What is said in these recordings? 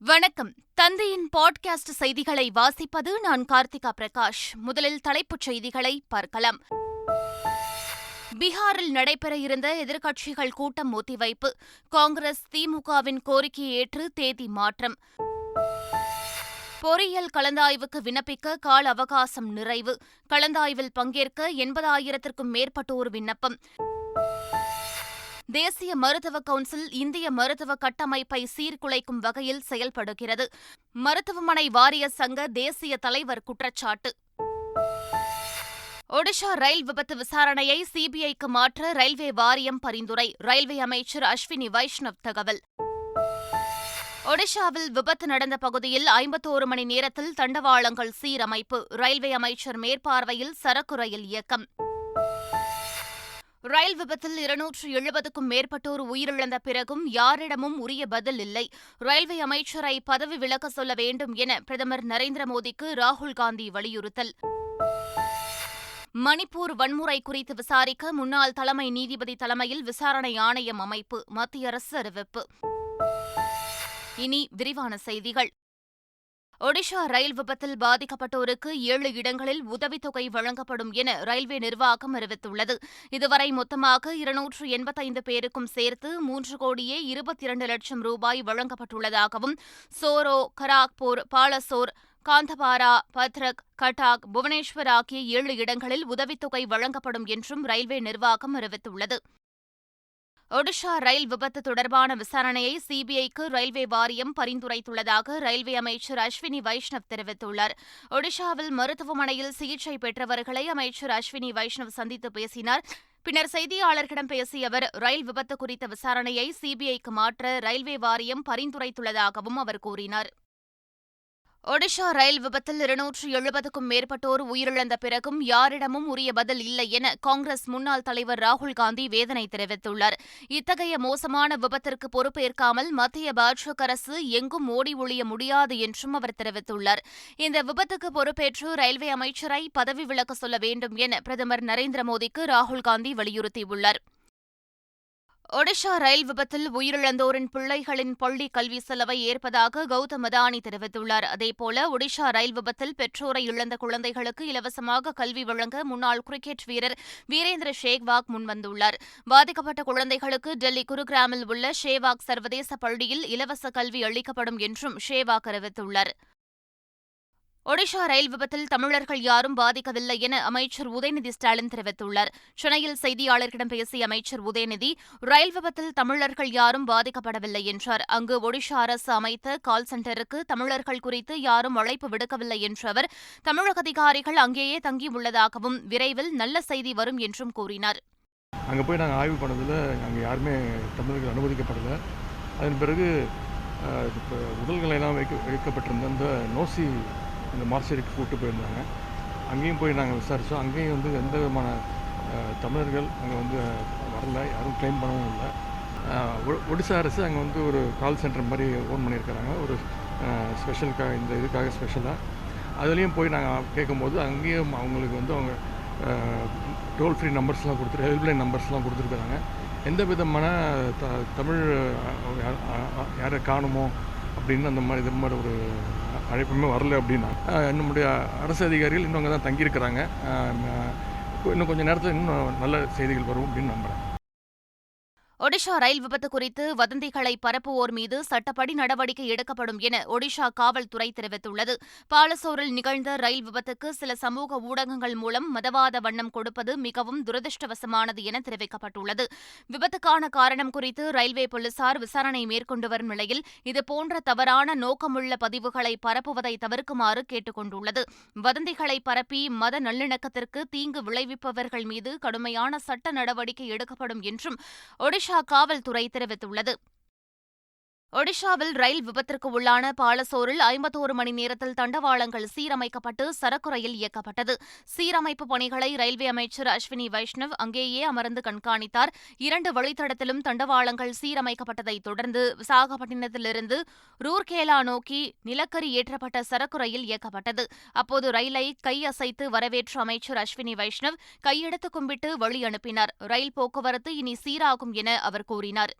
வணக்கம். தந்தையின் பாட்காஸ்ட் செய்திகளை வாசிப்பது நான் கார்த்திகா பிரகாஷ். முதலில் தலைப்புச் செய்திகளை பார்க்கலாம். பீகாரில் நடைபெற இருந்த எதிர்க்கட்சிகள் கூட்டம் ஒத்திவைப்பு. காங்கிரஸ் திமுகவின் கோரிக்கையை ஏற்று தேதி மாற்றம். பொறியியல் கலந்தாய்வுக்கு விண்ணப்பிக்க கால அவகாசம் நிறைவு. கலந்தாய்வில் பங்கேற்க எண்பதாயிரத்திற்கும் மேற்பட்டோர் விண்ணப்பம். தேசிய மருத்துவ கவுன்சில் இந்திய மருத்துவ கட்டமைப்பை சீர்குலைக்கும் வகையில் செயல்படுகிறது. மருத்துவமனை வாரிய சங்க தேசிய தலைவர் குற்றச்சாட்டு. ஒடிஷா ரயில் விபத்து விசாரணையை சிபிஐக்கு மாற்ற ரயில்வே வாரியம் பரிந்துரை ரயில்வே அமைச்சர் அஸ்வினி வைஷ்ணவ் தகவல். ஒடிஷாவில் விபத்து நடந்த பகுதியில் ஐம்பத்தோரு மணி நேரத்தில் தண்டவாளங்கள் சீரமைப்பு ரயில்வே அமைச்சர் மேற்பார்வையில் சரக்கு ரயில் இயக்கம். ரயில் விபத்தில் இருநூற்று எழுபதுக்கும் மேற்பட்டோர் உயிரிழந்த பிறகும் யாரிடமும் உரிய பதில் இல்லை. ரயில்வே அமைச்சரை பதவி விலக சொல்ல வேண்டும் என பிரதமர் நரேந்திர மோடிக்கு ராகுல் காந்தி வலியுறுத்தல். மணிப்பூர் வன்முறை குறித்து விசாரிக்க முன்னாள் தலைமை நீதிபதி தலைமையில் விசாரணை ஆணையம் அமைப்பு மத்திய அரசு அறிவிப்பு. இனி விரிவான செய்திகள். ஒடிஷா ரயில் விபத்தில் பாதிக்கப்பட்டோருக்கு ஏழு இடங்களில் உதவித்தொகை வழங்கப்படும் என ரயில்வே நிர்வாகம் அறிவித்துள்ளது. இதுவரை மொத்தமாக இருநூற்று எண்பத்தைந்து பேருக்கும் சேர்த்து மூன்று கோடியே இருபத்தி இரண்டு லட்சம் ரூபாய் வழங்கப்பட்டுள்ளதாகவும் சோரோ கராக்பூர் பாலசோர் காந்தபாரா பத்ரக் கட்டாக் புவனேஸ்வர் ஆகிய ஏழு இடங்களில் உதவித்தொகை வழங்கப்படும் என்றும் ரயில்வே நிர்வாகம் அறிவித்துள்ளது. ஒடிஷா ரயில் விபத்து தொடர்பான விசாரணையை சிபிஐக்கு ரயில்வே வாரியம் பரிந்துரைத்துள்ளதாக ரயில்வே அமைச்சர் அஸ்வினி வைஷ்ணவ் தெரிவித்துள்ளார். ஒடிஷாவில் மருத்துவமனையில் சிகிச்சை பெற்றவர்களை அமைச்சர் அஸ்வினி வைஷ்ணவ் சந்தித்து பேசினார். பின்னர் செய்தியாளர்களிடம் பேசிய அவர் ரயில் விபத்து குறித்த விசாரணையை சிபிஐக்கு மாற்ற ரயில்வே வாரியம் பரிந்துரைத்துள்ளதாகவும் அவர் கூறினார். ஒடிஷா ரயில் விபத்தில் இருநூற்று எழுபதுக்கும் மேற்பட்டோர் உயிரிழந்த பிறகும் யாரிடமும் உரிய பதில் இல்லை என காங்கிரஸ் முன்னாள் தலைவர் ராகுல் காந்தி வேதனை தெரிவித்துள்ளார். இத்தகைய மோசமான விபத்திற்கு பொறுப்பேற்காமல் மத்திய பாஜக அரசு எங்கும் ஓடி ஒழிய முடியாது என்றும் அவர் தெரிவித்துள்ளார். இந்த விபத்துக்கு பொறுப்பேற்று ரயில்வே அமைச்சரை பதவி விலக்க சொல்ல வேண்டும் என பிரதமர் நரேந்திர மோடிக்கு ராகுல் காந்தி வலியுறுத்தியுள்ளார். ஒடிஷா ரயில் விபத்தில் உயிரிழந்தோரின் பிள்ளைகளின் பள்ளி கல்வி செலவை ஏற்பதாக கௌதம் அதானி தெரிவித்துள்ளார். அதேபோல ஒடிஷா ரயில் விபத்தில் பெற்றோரை இழந்த குழந்தைகளுக்கு இலவசமாக கல்வி வழங்க முன்னாள் கிரிக்கெட் வீரர் வீரேந்திர ஷேக்வாக் முன்வந்துள்ளார். பாதிக்கப்பட்ட குழந்தைகளுக்கு டெல்லி குருகிராமில் உள்ள ஷேவாக் சர்வதேச பள்ளியில் இலவச கல்வி அளிக்கப்படும் என்றும் ஷேவாக் அறிவித்துள்ளார் ஒடிஷா ரயில் விபத்தில் தமிழர்கள் யாரும் பாதிக்கவில்லை என அமைச்சர் உதயநிதி ஸ்டாலின் தெரிவித்துள்ளார். சென்னையில் செய்தியாளர்களிடம் பேசிய அமைச்சர் உதயநிதி ரயில் விபத்தில் தமிழர்கள் யாரும் பாதிக்கப்படவில்லை என்றார். அங்கு ஒடிஷா அரசு அமைத்த கால் சென்டருக்கு தமிழர்கள் குறித்து யாரும் அழைப்பு விடுக்கவில்லை என்ற அவர் தமிழக அதிகாரிகள் அங்கேயே தங்கியுள்ளதாகவும் விரைவில் நல்ல செய்தி வரும் என்றும் கூறினார். அங்கே போய் நாங்கள் ஆய்வு பண்ணதில் அங்கே யாருமே தமிழர்கள் அனுமதிக்கப்படலை. அதன் பிறகு உடல்களை எல்லாம் வைக்க வைக்கப்பட்டிருந்த அந்த நோசி இந்த மார்ச்சரிக்கு கூப்பிட்டு போயிருந்தாங்க. அங்கேயும் போய் நாங்கள் விசாரித்தோம் அங்கேயும் வந்து எந்த விதமான தமிழர்கள் அங்கே வந்து வரல. யாரும் கிளைம் பண்ணவும் இல்லை. ஒடிசா அரசு அங்கே வந்து ஒரு கால் சென்டர் மாதிரி ஓன் பண்ணியிருக்கிறாங்க. ஒரு ஸ்பெஷலுக்காக இந்த இதுக்காக ஸ்பெஷலாக அதுலேயும் போய் நாங்கள் கேட்கும்போது அங்கேயும் அவங்களுக்கு வந்து அவங்க டோல் ஃப்ரீ நம்பர்ஸ்லாம் கொடுத்துரு ஹெல்ப்லைன் நம்பர்ஸ்லாம் கொடுத்துருக்குறாங்க. எந்த விதமான த தமிழ் யாரை காணுமோ அப்படின்னு அந்த மாதிரி இது மாதிரி ஒரு அழைப்புமே வரல அப்படின்னா நம்முடைய அரசு அதிகாரிகள் இன்னும் அங்கே தான் தங்கியிருக்கிறாங்க இன்னும் கொஞ்சம் நேரத்தில் இன்னும் நல்ல செய்திகள் வரும் அப்படின்னு நம்புகிறேன் ஒடிஷா ரயில் விபத்து குறித்து வதந்திகளை பரப்புவோர் மீது சட்டப்படி நடவடிக்கை எடுக்கப்படும் என ஒடிஷா காவல்துறை தெரிவித்துள்ளது. பாலசோரில் நிகழ்ந்த ரயில் விபத்துக்கு சில சமூக ஊடகங்கள் மூலம் மதவாத வண்ணம் கொடுப்பது மிகவும் துரதிருஷ்டவசமானது என தெரிவிக்கப்பட்டுள்ளது. விபத்துக்கான காரணம் குறித்து ரயில்வே போலீசார் விசாரணை மேற்கொண்டு வரும் நிலையில் இதுபோன்ற தவறான நோக்கமுள்ள பதிவுகளை பரப்புவதை தவிர்க்குமாறு கேட்டுக் கொண்டுள்ளது வதந்திகளை பரப்பி மத நல்லிணக்கத்திற்கு தீங்கு விளைவிப்பவர்கள் மீது கடுமையான சட்ட நடவடிக்கை எடுக்கப்படும் என்றும் ஒடிஷா ஒடிஷா காவல்துறை தெரிவித்துள்ளது. ஒடிஷாவில் ரயில் விபத்திற்கு உள்ளான பாலசோரில் ஐம்பத்தோரு மணி நேரத்தில் தண்டவாளங்கள் சீரமைக்கப்பட்டு சரக்கு ரயில் இயக்கப்பட்டது. சீரமைப்பு பணிகளை ரயில்வே அமைச்சர் அஸ்வினி வைஷ்ணவ் அங்கேயே அமர்ந்து கண்காணித்தார். இரண்டு வழித்தடத்திலும் தண்டவாளங்கள் சீரமைக்கப்பட்டதைத் தொடர்ந்து விசாகப்பட்டினத்திலிருந்து ரூர்கேலா நோக்கி நிலக்கரி ஏற்றப்பட்ட சரக்கு ரயில் இயக்கப்பட்டது. அப்போது ரயிலை கையசைத்து வரவேற்ற அமைச்சர் அஸ்வினி வைஷ்ணவ் கையெடுத்து கும்பிட்டு வழி அனுப்பினார். ரயில் போக்குவரத்து இனி சீராகும் என அவர் கூறினார்.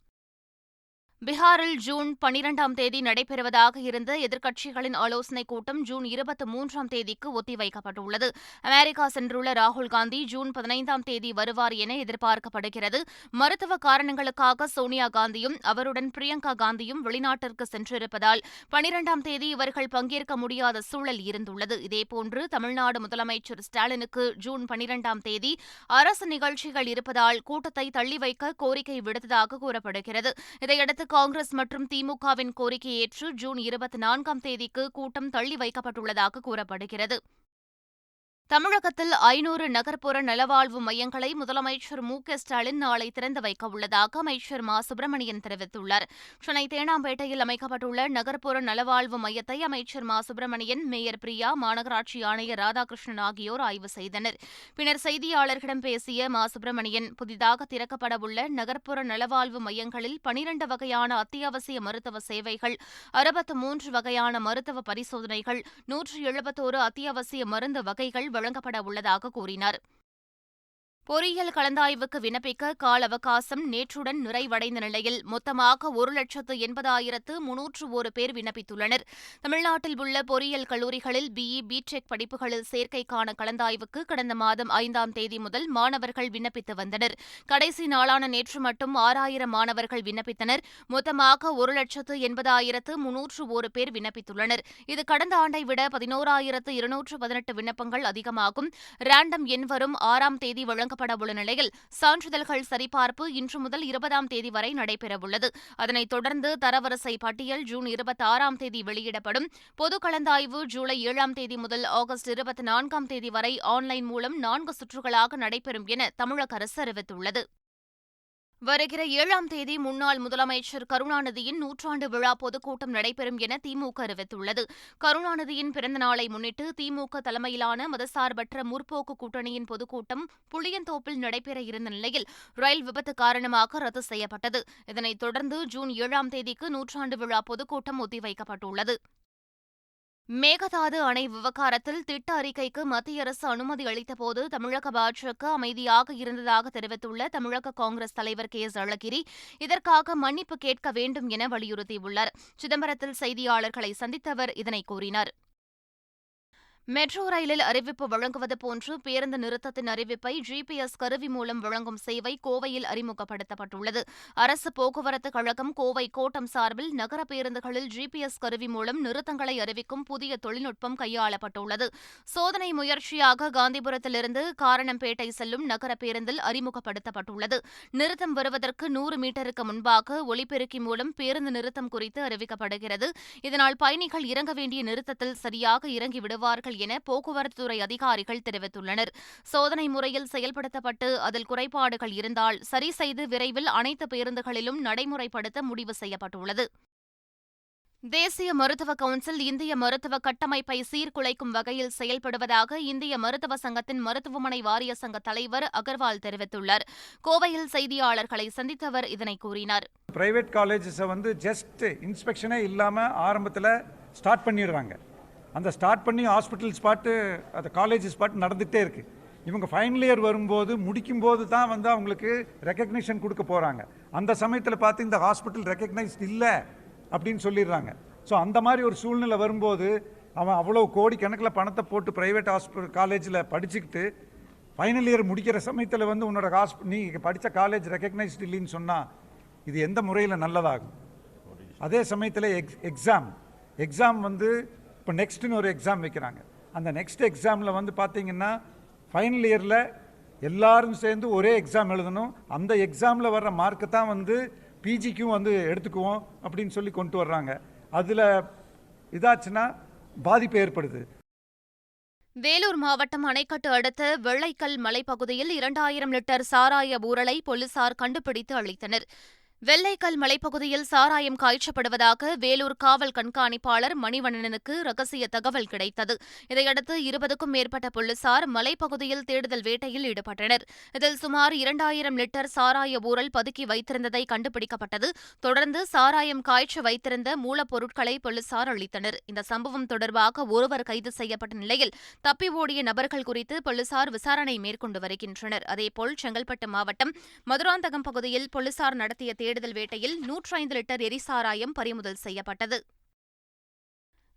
பீகாரில் ஜூன் பனிரெண்டாம் தேதி நடைபெறுவதாக இருந்த எதிர்க்கட்சிகளின் ஆலோசனைக் கூட்டம் ஜூன் இருபத்தி மூன்றாம் தேதிக்கு ஒத்திவைக்கப்பட்டுள்ளது. அமெரிக்கா சென்றுள்ள ராகுல் காந்தி ஜூன் பதினைந்தாம் தேதி வருவார் என எதிர்பார்க்கப்படுகிறது. மருத்துவ காரணங்களுக்காக சோனியா காந்தியும் அவருடன் பிரியங்கா காந்தியும் வெளிநாட்டிற்கு சென்றிருப்பதால் பனிரெண்டாம் தேதி இவர்கள் பங்கேற்க முடியாத சூழல் இருந்துள்ளது. இதேபோன்று தமிழ்நாடு முதலமைச்சர் ஸ்டாலினுக்கு ஜூன் பனிரெண்டாம் தேதி அரசு நிகழ்ச்சிகள் இருப்பதால் கூட்டத்தை தள்ளி வைக்க கோரிக்கை விடுத்ததாக கூறப்படுகிறது. இதையடுத்து காங்கிரஸ் மற்றும் திமுகவின் கோரிக்கை ஏற்று ஜூன் இருபத்தி நான்காம் தேதிக்கு கூட்டம் தள்ளி வைக்கப்பட்டுள்ளதாக கூறப்படுகிறது. தமிழகத்தில் ஐநூறு நகர்ப்புற நலவாழ்வு மையங்களை முதலமைச்சர் மு க ஸ்டாலின் நாளை திறந்து வைக்க உள்ளதாக அமைச்சர் மா. சுப்பிரமணியன் தெரிவித்துள்ளார். சென்னை தேனாம்பேட்டையில் அமைக்கப்பட்டுள்ள நகர்ப்புற நலவாழ்வு மையத்தை அமைச்சர் மா. சுப்பிரமணியன் மேயர் பிரியா மாநகராட்சி ஆணையர் ராதாகிருஷ்ணன் ஆகியோர் ஆய்வு செய்தனர். பின்னர் செய்தியாளர்களிடம் பேசிய மா. சுப்பிரமணியன் புதிதாக திறக்கப்படவுள்ள நகர்ப்புற நலவாழ்வு மையங்களில் பனிரண்டு வகையான அத்தியாவசிய மருத்துவ சேவைகள் அறுபத்து மூன்று வகையான மருத்துவ பரிசோதனைகள் நூற்று எழுபத்தோரு அத்தியாவசிய மருந்து வகைகள் வழங்கப்பட உள்ளதாக கூறினார். பொறியியல் கலந்தாய்வுக்கு விண்ணப்பிக்க கால அவகாசம் நேற்றுடன் நிறைவடைந்த நிலையில் மொத்தமாக ஒரு லட்சத்து எண்பதாயிரத்து முன்னூற்று ஒரு பேர் விண்ணப்பித்துள்ளனர். தமிழ்நாட்டில் உள்ள பொறியியல் கல்லூரிகளில் பிஇ பிடெக் படிப்புகளில் சேர்க்கைக்கான கலந்தாய்வுக்கு கடந்த மாதம் ஐந்தாம் தேதி முதல் மாணவர்கள் விண்ணப்பித்து வந்தனர். கடைசி நாளான நேற்று மட்டும் ஆறாயிரம் மாணவர்கள் விண்ணப்பித்தனர். மொத்தமாக ஒரு லட்சத்து எண்பதாயிரத்து முன்னூற்று ஒரு பேர் விண்ணப்பித்துள்ளனர். இது கடந்த ஆண்டை விட பதினோராயிரத்து இருநூற்று பதினெட்டு விண்ணப்பங்கள் அதிகமாகும். ரேண்டம் எண் வரும் ஆறாம் தேதி வழங்க வழங்கப்பட உள்ள நிலையில் சான்றிதழ்கள் சரிபார்ப்பு இன்று முதல் இருபதாம் தேதி வரை நடைபெறவுள்ளது அதனைத் தொடர்ந்து தரவரிசை பட்டியல் ஜூன் இருபத்தி ஆறாம் தேதி வெளியிடப்படும். பொது கலந்தாய்வு ஜூலை ஏழாம் தேதி முதல் ஆகஸ்ட் இருபத்தி நான்காம் தேதி வரை ஆன்லைன் மூலம் நான்கு சுற்றுகளாக நடைபெறும் என தமிழக அரசு அறிவித்துள்ளது. வருகிற ஏழாம் தேதி முன்னாள் முதலமைச்சர் கருணாநிதியின் நூற்றாண்டு விழா பொதுக்கூட்டம் நடைபெறும் என திமுக அறிவித்துள்ளது. கருணாநிதியின் பிறந்த நாளை முன்னிட்டு திமுக தலைமையிலான மதசார்பற்ற முற்போக்கு கூட்டணியின் பொதுக்கூட்டம் புளியந்தோப்பில் நடைபெற இருந்த நிலையில் ரயில் விபத்து காரணமாக ரத்து செய்யப்பட்டது. இதனைத் தொடர்ந்து ஜூன் ஏழாம் தேதிக்கு நூற்றாண்டு விழா பொதுக்கூட்டம் ஒத்திவைக்கப்பட்டுள்ளது. மேகதாது அணை விவகாரத்தில் திட்ட அறிக்கைக்கு மத்திய அரசு அனுமதி அளித்தபோது தமிழக பாஜக அமைதியாக இருந்ததாக தெரிவித்துள்ள தமிழக காங்கிரஸ் தலைவர் கே எஸ் அழகிரி இதற்காக மன்னிப்பு கேட்க வேண்டும் என வலியுறுத்தியுள்ளார். சிதம்பரத்தில் செய்தியாளர்களை சந்தித்தவர் இதனை கூறினார். மெட்ரோ ரயிலில் அறிவிப்பு வழங்குவது போன்று பேருந்து நிறுத்தத்தின் அறிவிப்பை ஜிபிஎஸ் கருவி மூலம் வழங்கும் சேவை கோவையில் அறிமுகப்படுத்தப்பட்டுள்ளது. அரசு போக்குவரத்து கழகம் கோவை கோட்டம் சார்பில் நகர பேருந்துகளில் ஜிபிஎஸ் கருவி மூலம் நிறுத்தங்களை அறிவிக்கும் புதிய தொழில்நுட்பம் கையாளப்பட்டுள்ளது. சோதனை முயற்சியாக காந்திபுரத்திலிருந்து காரணம்பேட்டை செல்லும் நகர பேருந்தில் அறிமுகப்படுத்தப்பட்டுள்ளது. நிறுத்தம் வருவதற்கு நூறு மீட்டருக்கு முன்பாக ஒலிபெருக்கி மூலம் பேருந்து நிறுத்தம் குறித்து அறிவிக்கப்படுகிறது. இதனால் பயணிகள் இறங்க வேண்டிய நிறுத்தத்தில் சரியாக இறங்கி விடுவார்கள் என போக்குவரத்துத்துறை அதிகாரிகள் தெரிவித்துள்ளனர். சோதனை முறையில் செயல்படுத்தப்பட்டு அதில் குறைபாடுகள் இருந்தால் சரி செய்து விரைவில் அனைத்து பேருந்துகளிலும் நடைமுறைப்படுத்த முடிவு செய்யப்பட்டுள்ளது. தேசிய மருத்துவ கவுன்சில் இந்திய மருத்துவ கட்டமைப்பை சீர்குலைக்கும் வகையில் செயல்படுவதாக இந்திய மருத்துவ சங்கத்தின் மருத்துவமனை வாரிய சங்க தலைவர் அகர்வால் தெரிவித்துள்ளார். கோவையில் செய்தியாளர்களை சந்தித்தவர் இதனை கூறினார். பிரைவேட் காலேஜஸை வந்து ஜஸ்ட் இன்ஸ்பெக்ஷனே இல்லாமல் ஆரம்பத்தில் ஸ்டார்ட் பண்ணிடுறாங்க. அந்த ஸ்டார்ட் பண்ணி ஹாஸ்பிட்டல் ஸ்பாட்டு அந்த காலேஜ் ஸ்பாட் நடந்துகிட்டே இருக்குது இவங்க ஃபைனல் இயர் வரும்போது முடிக்கும்போது தான் வந்து அவங்களுக்கு ரெக்கக்னிஷன் கொடுக்க போகிறாங்க அந்த சமயத்தில் பார்த்து இந்த ஹாஸ்பிட்டல் ரெக்கக்னைஸ்ட் இல்லை அப்படின்னு சொல்லிடுறாங்க. ஸோ அந்த மாதிரி ஒரு சூழ்நிலை வரும்போது அவன் அவ்வளோ கோடி கணக்கில் பணத்தை போட்டு ப்ரைவேட் ஹாஸ்பிட்டல் காலேஜில் படிச்சுக்கிட்டு ஃபைனல் இயர் முடிக்கிற சமயத்தில் வந்து உன்னோட ஹாஸ்ப நீ படித்த காலேஜ் ரெக்கக்னைஸ்ட் இல்லைன்னு சொன்னால் இது எந்த முறையில் நல்லதாகும்? அதே சமயத்தில் எக்ஸ் எக்ஸாம் எக்ஸாம் வந்து இப்போ நெக்ஸ்ட்டுன்னு ஒரு எக்ஸாம் வைக்கிறாங்க. அந்த நெக்ஸ்ட் எக்ஸாமில் வந்து பார்த்தீங்கன்னா ஃபைனல் இயரில் எல்லாரும் சேர்ந்து ஒரே எக்ஸாம் எழுதணும். அந்த எக்ஸாமில் வர்ற மார்க்கு தான் வந்து பிஜிக்கும் வந்து எடுத்துக்குவோம் அப்படின்னு சொல்லி கொண்டு வர்றாங்க. அதில் இதாச்சுன்னா பாதிப்பு ஏற்படுது. வேலூர் மாவட்டம் அணைக்கட்டு அடுத்த வெள்ளைக்கல் மலைப்பகுதியில் இரண்டாயிரம் லிட்டர் சாராய ஊரலை போலீசார் கண்டுபிடித்து அளித்தனர் வெள்ளைக்கல் மலைப்பகுதியில் சாராயம் காய்ச்சப்படுவதாக வேலூர் காவல் கண்காணிப்பாளர் மணிவண்ணனுக்கு ரகசிய தகவல் கிடைத்தது. இதையடுத்து இருபதுக்கும் மேற்பட்ட போலீசார் மலைப்பகுதியில் தேடுதல் வேட்டையில் ஈடுபட்டனர். இதில் சுமார் இரண்டாயிரம் லிட்டர் சாராய ஊரல் பதுக்கி வைத்திருந்ததை கண்டுபிடிக்கப்பட்டது. தொடர்ந்து சாராயம் காய்ச்ச வைத்திருந்த மூலப்பொருட்களை போலீசார் அளித்தனர் இந்த சம்பவம் தொடர்பாக ஒருவர் கைது செய்யப்பட்ட நிலையில் தப்பி ஓடிய நபர்கள் குறித்து போலீசார் விசாரணை மேற்கொண்டு வருகின்றனர். அதேபோல் செங்கல்பட்டு மாவட்டம் மதுராந்தகம் பகுதியில் போலீசார் நடத்திய தேடுதல் வேட்டையில் நூற்றி ஐந்து லிட்டர் எரிசாராயம் பறிமுதல் செய்யப்பட்டது.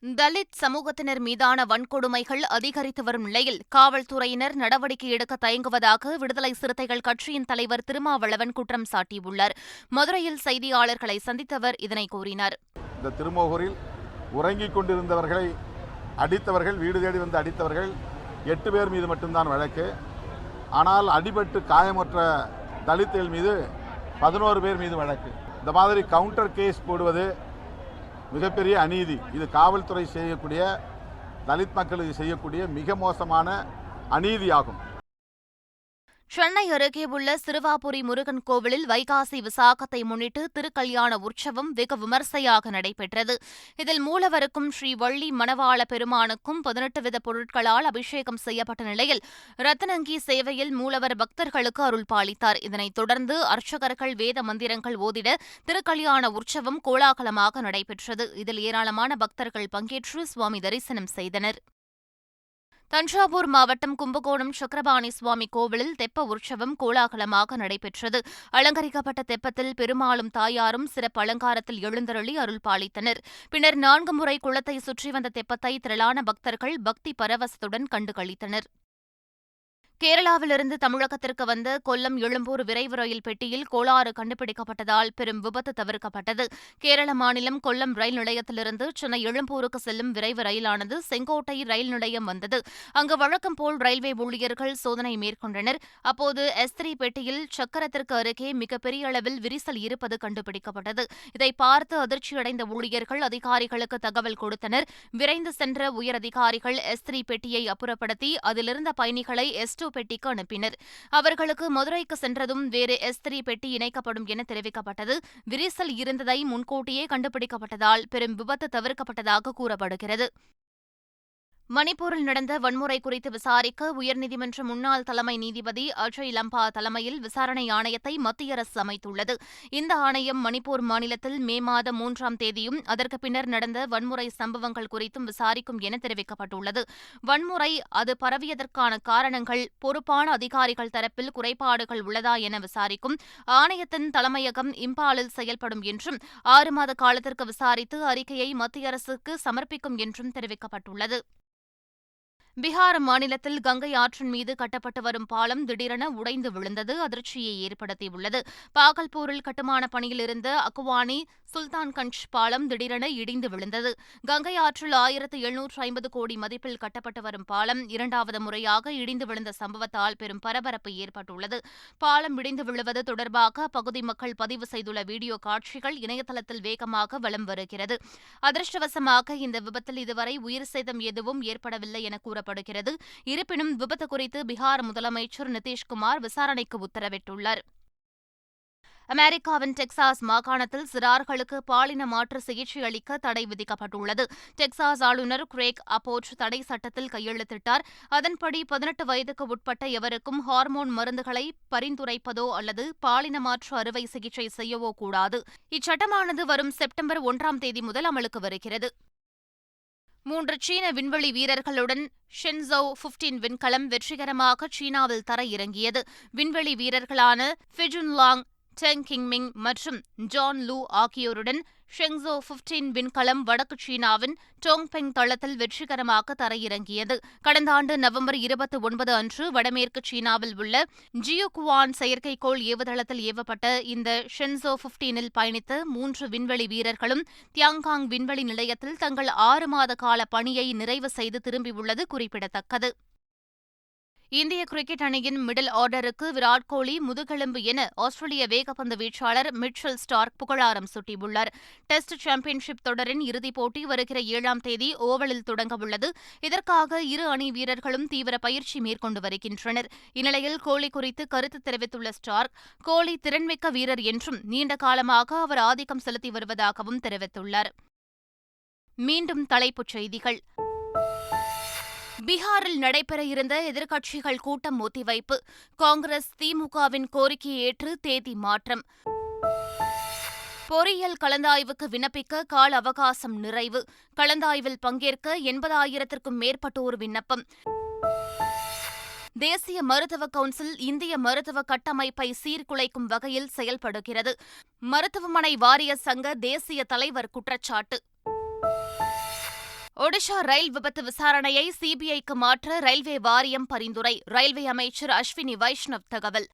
தலித் சமூகத்தினர் மீதான வன்கொடுமைகள் அதிகரித்து வரும் நிலையில் காவல்துறையினர் நடவடிக்கை எடுக்க தயங்குவதாக விடுதலை சிறுத்தைகள் கட்சியின் தலைவர் திருமாவளவன் குற்றம் சாட்டியுள்ளார். மதுரையில் செய்தியாளர்களை சந்தித்தவர் இதனை கூறினார். இந்த திருமோகூரில் உறங்கிக் கொண்டிருந்தவர்களை அடித்தவர்கள் வீடு தேடி வந்து அடித்தவர்கள் எட்டு பேர் மீது மட்டும்தான் வழக்கு. ஆனால் அடிபட்டு காயமற்ற தலித்துகள் மீது பதினோரு பேர் மீது வழக்கு. இந்த மாதிரி கவுண்டர் கேஸ் போடுவது மிகப்பெரிய அநீதி. இது காவல்துறை செய்யக்கூடிய தலித் மக்களுக்கு செய்யக்கூடிய மிக மோசமான அநீதியாகும். சென்னை அருகே உள்ள சிறுவாபுரி முருகன் கோவிலில் வைகாசி விசாகத்தை முன்னிட்டு திருக்கல்யாண உற்சவம் வெகு விமர்சையாக நடைபெற்றது. இதில் மூலவருக்கும் ஸ்ரீ வள்ளி மணவாள பெருமானுக்கும் பதினெட்டு வித பொருட்களால் அபிஷேகம் செய்யப்பட்ட நிலையில் ரத்தனங்கி சேவையில் மூலவர் பக்தர்களுக்கு அருள் பாலித்தார். இதனைத் தொடர்ந்து அர்ச்சகர்கள் வேத மந்திரங்கள் ஓதிட திருக்கல்யாண உற்சவம் கோலாகலமாக நடைபெற்றது. இதில் ஏராளமான பக்தர்கள் பங்கேற்று சுவாமி தரிசனம் செய்தனர். தஞ்சாவூர் மாவட்டம் கும்பகோணம் சக்கரபாணி சுவாமி கோவிலில் தெப்ப உற்சவம் கோலாகலமாக நடைபெற்றது. அலங்கரிக்கப்பட்ட தெப்பத்தில் பெருமாளும் தாயாரும் சிறப்பு அலங்காரத்தில் எழுந்தருளி அருள் பாலித்தனர். பின்னர் நான்கு முறை குளத்தை சுற்றி வந்த தெப்பத்தை திரளான பக்தர்கள் பக்தி பரவசத்துடன் கண்டுகளித்தனர். கேரளாவிலிருந்து தமிழகத்திற்கு வந்த கொல்லம் எழும்பூர் விரைவு ரயில் பெட்டியில் கோளாறு கண்டுபிடிக்கப்பட்டதால் பெரும் விபத்து தவிர்க்கப்பட்டது. கேரள மாநிலம் கொல்லம் ரயில் நிலையத்திலிருந்து சென்னை எழும்பூருக்கு செல்லும் விரைவு ரயிலானது செங்கோட்டை ரயில் நிலையம் வந்தது. அங்கு வழக்கம் போல் ரயில்வே ஊழியர்கள் சோதனை மேற்கொண்டனர். அப்போது எஸ்திரி பெட்டியில் சக்கரத்திற்கு அருகே மிகப்பெரிய அளவில் விரிசல் இருப்பது கண்டுபிடிக்கப்பட்டது. இதை பார்த்து அதிர்ச்சியடைந்த ஊழியர்கள் அதிகாரிகளுக்கு தகவல் கொடுத்தனர். விரைந்து சென்ற உயரதிகாரிகள் எஸ்திரி பெட்டியை அப்புறப்படுத்தி அதிலிருந்த பயணிகளை எஸ் டூ பெட்டிக்கு அனுப்பினர். அவர்களுக்கு மதுரைக்கு சென்றதும் வேறு எஸ் த்ரீ பெட்டி இணைக்கப்படும் என தெரிவிக்கப்பட்டது. விரிசல் இருந்ததை முன்கூட்டியே கண்டுபிடிக்கப்பட்டதால் பெரும் விபத்து தவிர்க்கப்பட்டதாக கூறப்படுகிறது. மணிப்பூரில் நடந்த வன்முறை குறித்து விசாரிக்க உயர்நீதிமன்ற முன்னாள் தலைமை நீதிபதி அஜய் லம்பா தலைமையில் விசாரணை ஆணையத்தை மத்திய அரசு அமைத்துள்ளது. இந்த ஆணையம் மணிப்பூர் மாநிலத்தில் மே மாதம் மூன்றாம் தேதியும் அதற்கு பின்னர் நடந்த வன்முறை சம்பவங்கள் குறித்தும் விசாரிக்கும் என தெரிவிக்கப்பட்டுள்ளது. வன்முறை அது பரவியதற்கான காரணங்கள் பொறுப்பான அதிகாரிகள் தரப்பில் குறைபாடுகள் உள்ளதா என விசாரிக்கும் ஆணையத்தின் தலைமையகம் இம்பாலில் செயல்படும் என்றும் ஆறு மாத காலத்திற்கு விசாரித்து அறிக்கையை மத்திய அரசுக்கு சமர்ப்பிக்கும் என்றும் தெரிவிக்கப்பட்டுள்ளது. பீகார் மாநிலத்தில் கங்கை ஆற்றின் மீது கட்டப்பட்டு வரும் பாலம் திடீரென உடைந்து விழுந்தது. அதிர்ச்சியை ஏற்படுத்தியுள்ளது. பாகல்பூரில் கட்டுமான பணியில் இருந்த அக்குவானி சுல்தான்கஞ்ச் பாலம் திடீரென இடிந்து விழுந்தது. கங்கை ஆற்றில் ஆயிரத்து எழுநூற்று ஐம்பது கோடி மதிப்பில் கட்டப்பட்டு வரும் பாலம் இரண்டாவது முறையாக இடிந்து விழுந்த சம்பவத்தால் பெரும் பரபரப்பு ஏற்பட்டுள்ளது. பாலம் இடிந்து விழுவது தொடர்பாக பகுதி மக்கள் பதிவு செய்துள்ள வீடியோ காட்சிகள் இணையதளத்தில் வேகமாக வலம் வருகிறது. அதிர்ஷ்டவசமாக இந்த விபத்தில் இதுவரை உயிர் சேதம் எதுவும் ஏற்படவில்லை என கூற கூறப்படுகிறது இருப்பினும் விபத்து குறித்து பீகார் முதலமைச்சர் நிதிஷ்குமார் விசாரணைக்கு உத்தரவிட்டுள்ளார். அமெரிக்காவின் டெக்சாஸ் மாகாணத்தில் சிறார்களுக்கு பாலின மாற்று சிகிச்சை அளிக்க தடை விதிக்கப்பட்டுள்ளது. டெக்சாஸ் ஆளுநர் கிரேக் அப்போச் தடை சட்டத்தில் கையெழுத்திட்டார். அதன்படி பதினெட்டு வயதுக்கு உட்பட்ட எவருக்கும் ஹார்மோன் மருந்துகளை பரிந்துரைப்பதோ அல்லது பாலின மாற்று அறுவை சிகிச்சை செய்யவோ கூடாது. இச்சட்டமானது வரும் செப்டம்பர் ஒன்றாம் தேதி முதல் அமலுக்கு வருகிறது. மூன்று சீன விண்வெளி வீரர்களுடன் ஷென்சோ பிப்டீன் விண்கலம் வெற்றிகரமாக சீனாவில் தர இறங்கியது விண்வெளி வீரர்களான ஃபிஜுன் லாங் டெங் கிங்மிங் மற்றும் ஜான் லூ ஆகியோருடன் ஷெங்ஸோ பிப்டீன் விண்கலம் வடக்கு சீனாவின் டோங்பெங் தளத்தில் வெற்றிகரமாக தரையிறங்கியது. கடந்த ஆண்டு நவம்பர் இருபத்தி ஒன்பது அன்று வடமேற்கு சீனாவில் உள்ள ஜியோகுவான் செயற்கைக்கோள் ஏவுதளத்தில் ஏவப்பட்ட இந்த ஷென்சோ பிப்டீனில் பயணித்த மூன்று விண்வெளி வீரர்களும் தியாங்காங் விண்வெளி நிலையத்தில் தங்கள் ஆறு மாத கால பணியை நிறைவு செய்து திரும்பியுள்ளது குறிப்பிடத்தக்கது. இந்திய கிரிக்கெட் அணியின் மிடில் ஆர்டருக்கு விராட் கோலி முதுகெலும்பு என ஆஸ்திரேலிய வேகப்பந்து வீச்சாளர் மிட்சல் ஸ்டார்க் புகழாரம் சூட்டியுள்ளார். டெஸ்ட் சாம்பியன்ஷிப் தொடரின் இறுதிப் போட்டி வருகிற ஏழாம் தேதி ஓவலில் தொடங்கவுள்ளது இதற்காக இரு அணி வீரர்களும் தீவிர பயிற்சி மேற்கொண்டு வருகின்றனர். இந்நிலையில் கோலி குறித்து கருத்து தெரிவித்துள்ள ஸ்டார்க் கோலி திறன்மிக்க வீரர் என்றும் நீண்ட காலமாக அவர் ஆதிக்கம் செலுத்தி வருவதாகவும் தெரிவித்துள்ளார். மீண்டும் தலைப்புச் செய்திகள். பீகாரில் நடைபெற இருந்த எதிர்க்கட்சிகள் கூட்டம் ஒத்திவைப்பு. காங்கிரஸ் திமுகவின் கோரிக்கையை ஏற்று தேதி மாற்றம். பொறியியல் கலந்தாய்வுக்கு விண்ணப்பிக்க கால அவகாசம் நிறைவு. கலந்தாய்வில் பங்கேற்க எண்பதாயிரத்திற்கும் மேற்பட்டோர் விண்ணப்பம். தேசிய மருத்துவ கவுன்சில் இந்திய மருத்துவ கட்டமைப்பை சீர்குலைக்கும் வகையில் செயல்படுகிறது. மருத்துவமனை வாரிய சங்க தேசிய தலைவர் குற்றச்சாட்டு. ஒடிஷா ரயில் விபத்து விசாரணையை சிபிஐக்கு மாற்ற ரயில்வே வாரியம் பரிந்துரை ரயில்வே அமைச்சர் அஸ்வினி வைஷ்ணவ் தகவல்.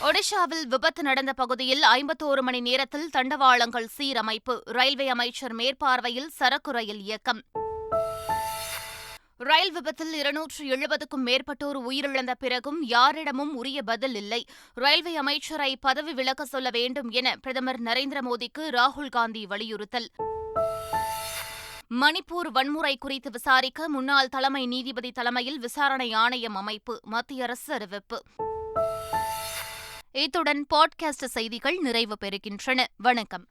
ஒடிஷாவில் விபத்து நடந்த பகுதியில் ஐம்பத்தோரு மணி நேரத்தில் தண்டவாளங்கள் சீரமைப்பு ரயில்வே அமைச்சர் மேற்பார்வையில் சரக்கு ரயில் இயக்கம். ரயில் விபத்தில் இருநூற்று எழுபதுக்கும் மேற்பட்டோர் உயிரிழந்த பிறகும் யாரிடமும் உரிய பதில் இல்லை. ரயில்வே அமைச்சரை பதவி விலக சொல்ல வேண்டும் என பிரதமர் நரேந்திர மோடிக்கு ராகுல் காந்தி வலியுறுத்தல். மணிப்பூர் வன்முறை குறித்து விசாரிக்க முன்னாள் தலைமை நீதிபதி தலைமையில் விசாரணை ஆணையம் அமைப்பு மத்திய அரசு அறிவிப்பு. இத்துடன் பாட்காஸ்ட் செய்திகள் நிறைவு பெறுகின்றன. வணக்கம்.